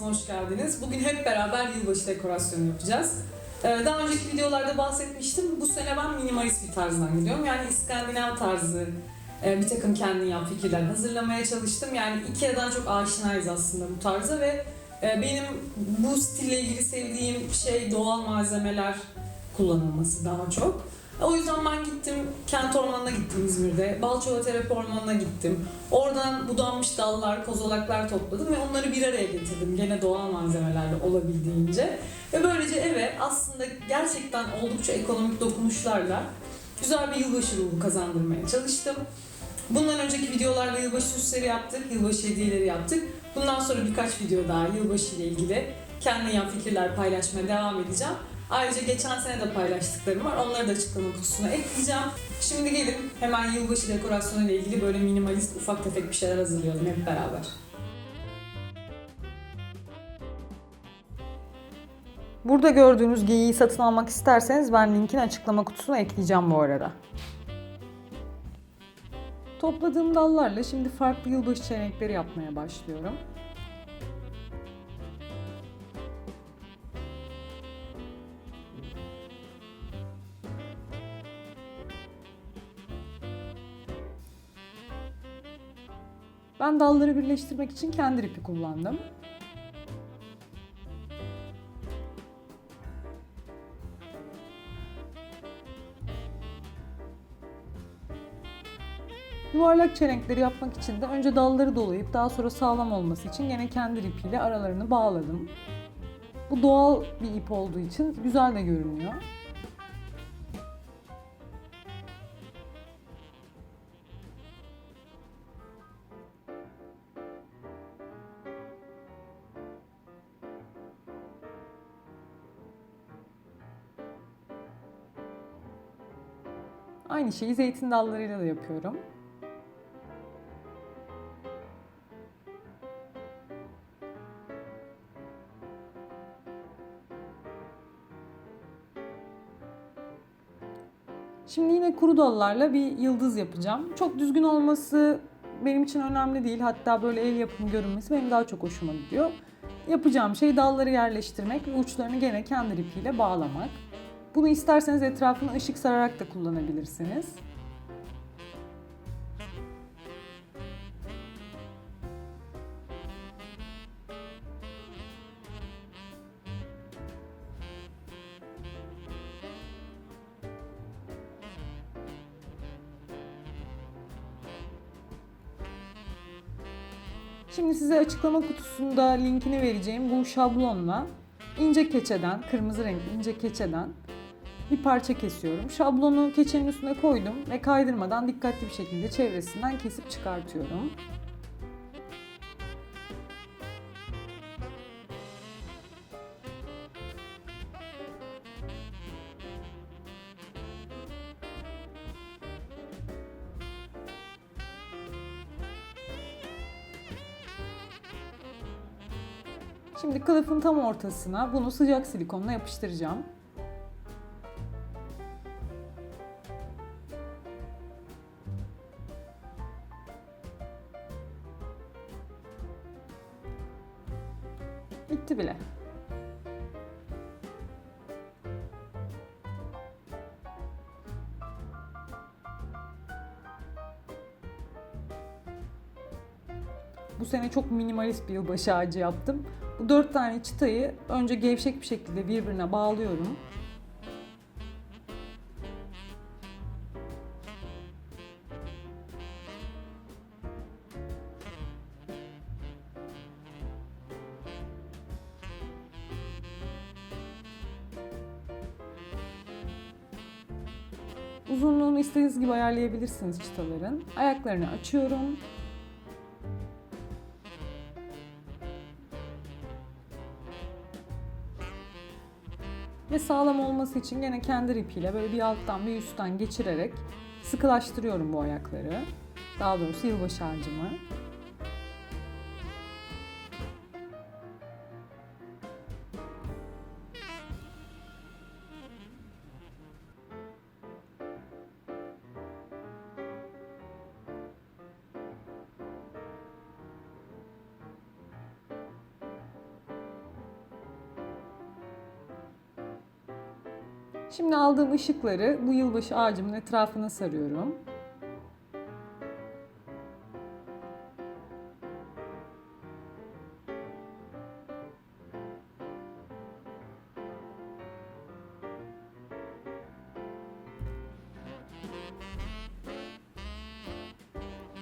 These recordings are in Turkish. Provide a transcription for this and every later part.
hoş geldiniz. Bugün hep beraber yılbaşı dekorasyonu yapacağız. Ee, Daha önceki videolarda bahsetmiştim. Bu sene ben minimalist bir tarzdan gidiyorum. Yani İskandinav tarzı e, bir takım kendin yap fikirler hazırlamaya çalıştım. Yani Ikea'dan çok aşinayız aslında bu tarza ve e, benim bu stille ilgili sevdiğim şey doğal malzemeler kullanılması daha çok. O yüzden ben gittim, kent ormanına gittim İzmir'de. Balçova Terapi Ormanı'na gittim. Oradan budanmış dallar, kozalaklar topladım ve onları bir araya getirdim. Gene doğal malzemelerle olabildiğince. Ve böylece eve aslında gerçekten oldukça ekonomik dokunuşlarla güzel bir yılbaşı ruhu kazandırmaya çalıştım. Bundan önceki videolarda yılbaşı süsleri yaptık, yılbaşı hediyeleri yaptık. Bundan sonra birkaç video daha yılbaşı ile ilgili kendi yan fikirler paylaşmaya devam edeceğim. Ayrıca geçen sene de paylaştıklarım var. Onları da açıklama kutusuna ekleyeceğim. Şimdi gelin hemen yılbaşı dekorasyonu ile ilgili böyle minimalist ufak tefek bir şeyler hazırlayalım hep beraber. Burada gördüğünüz geyiği satın almak isterseniz ben linkini açıklama kutusuna ekleyeceğim bu arada. Topladığım dallarla şimdi farklı yılbaşı çelenkleri yapmaya başlıyorum. Ben dalları birleştirmek için kendi ipi kullandım. Yuvarlak çelenkleri yapmak için de önce dalları dolayıp daha sonra sağlam olması için yine kendi ipiyle aralarını bağladım. Bu doğal bir ip olduğu için güzel de görünüyor. Aynı şeyi zeytin dallarıyla da yapıyorum. Şimdi yine kuru dallarla bir yıldız yapacağım. Çok düzgün olması benim için önemli değil. Hatta böyle el yapımı görünmesi benim daha çok hoşuma gidiyor. Yapacağım şey dalları yerleştirmek ve uçlarını gene kendi ipiyle bağlamak. Bunu isterseniz etrafına ışık sararak da kullanabilirsiniz. Şimdi size açıklama kutusunda linkini vereceğim bu şablonla ince keçeden, kırmızı renkli ince keçeden bir parça kesiyorum. Şablonu keçenin üstüne koydum ve kaydırmadan dikkatli bir şekilde çevresinden kesip çıkartıyorum. Şimdi kılıfın tam ortasına bunu sıcak silikonla yapıştıracağım. Bitti bile. Bu sene çok minimalist bir yılbaşı ağacı yaptım. Bu dört tane çıtayı önce gevşek bir şekilde birbirine bağlıyorum. Uzunluğunu istediğiniz gibi ayarlayabilirsiniz çıtaların. Ayaklarını açıyorum. Ve sağlam olması için gene kendi ipiyle böyle bir alttan bir üstten geçirerek sıkılaştırıyorum bu ayakları. Daha doğrusu yılbaşı ağacımı. Şimdi aldığım ışıkları bu yılbaşı ağacımın etrafına sarıyorum.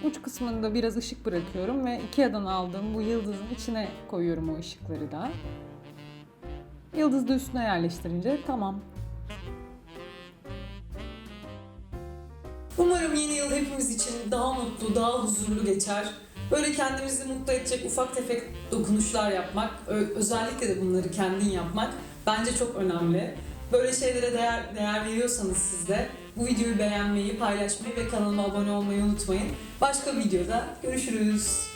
Uç kısmında biraz ışık bırakıyorum ve Ikea'dan aldığım bu yıldızın içine koyuyorum o ışıkları da. Yıldız da üstüne yerleştirince tamam. Umarım yeni yıl hepimiz için daha mutlu, daha huzurlu geçer. Böyle kendimizi mutlu edecek ufak tefek dokunuşlar yapmak, özellikle de bunları kendin yapmak bence çok önemli. Böyle şeylere değer, değer veriyorsanız siz de bu videoyu beğenmeyi, paylaşmayı ve kanalıma abone olmayı unutmayın. Başka videoda görüşürüz.